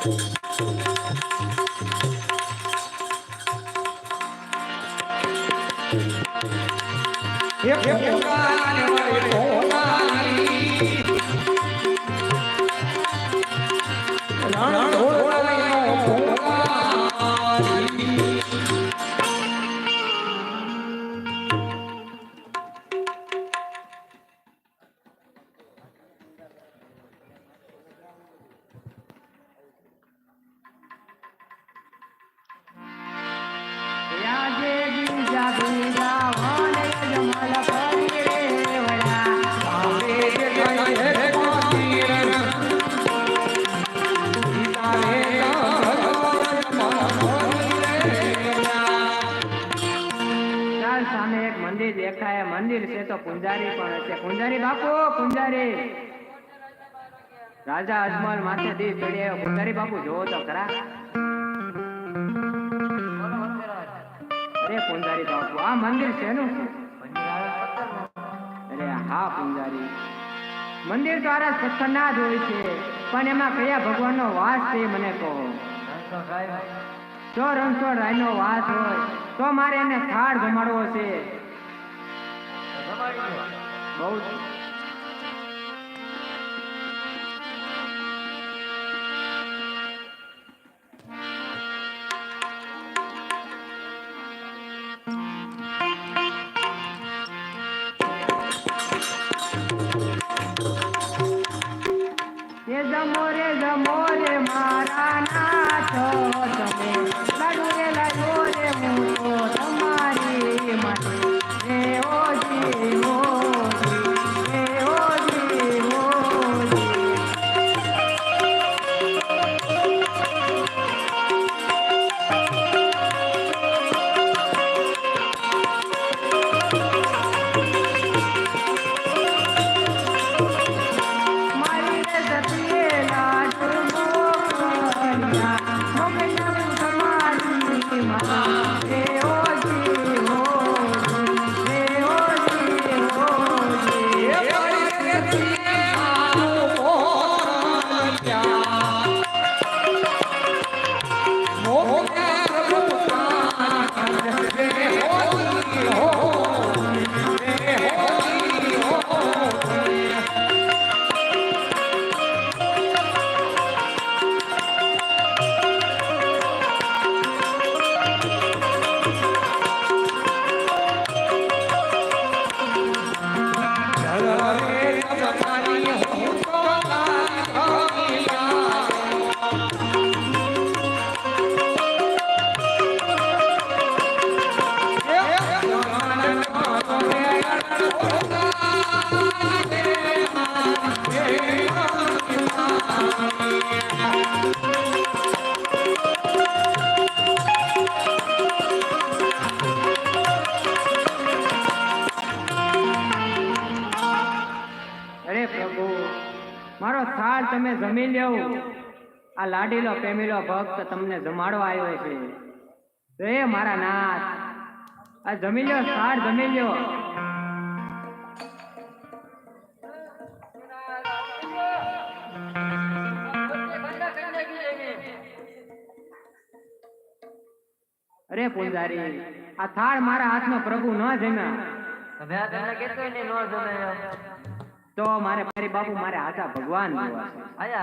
દ્વારકામાં જાય ઓમ નરસિંહ મંદિર દેખાય. મંદિર છે તો પૂંજારી પણ છે પૂંજારી બાપુ પૂંજારી. રાજા અજમલ માથે દી ચડી આવ્યો પૂંજારી બાપુ જોવો તો ખરા. અરે પૂંજારી બાપુ આ મંદિર છે? નું અરે હા પૂંજારી. મંદિર તો આરા હોય છે, પણ એમાં કયા ભગવાનનો વાસ છે મને કહો? જો રણછોડ રાયનો વાસ હોય, તો મારે એને થાળ જમાડવો છે. બહુ Bye. મારો થાળ તમે જમી લ્યો. આ લાડીલો પ્રેમીલો ભક્ત તમને જમાડવા આવ્યો છે. એ મારા નાથ, આ જમી લ્યો, થાળ જમી લ્યો. અરે પૂજારી આ થાળ મારા હાથમાં પ્રભુ ન જમ્યા. તમે આ તમને કહેતો ને નો જમે તો મારે મારી બાપુ મારે હાથા ભગવાન જોવા છે.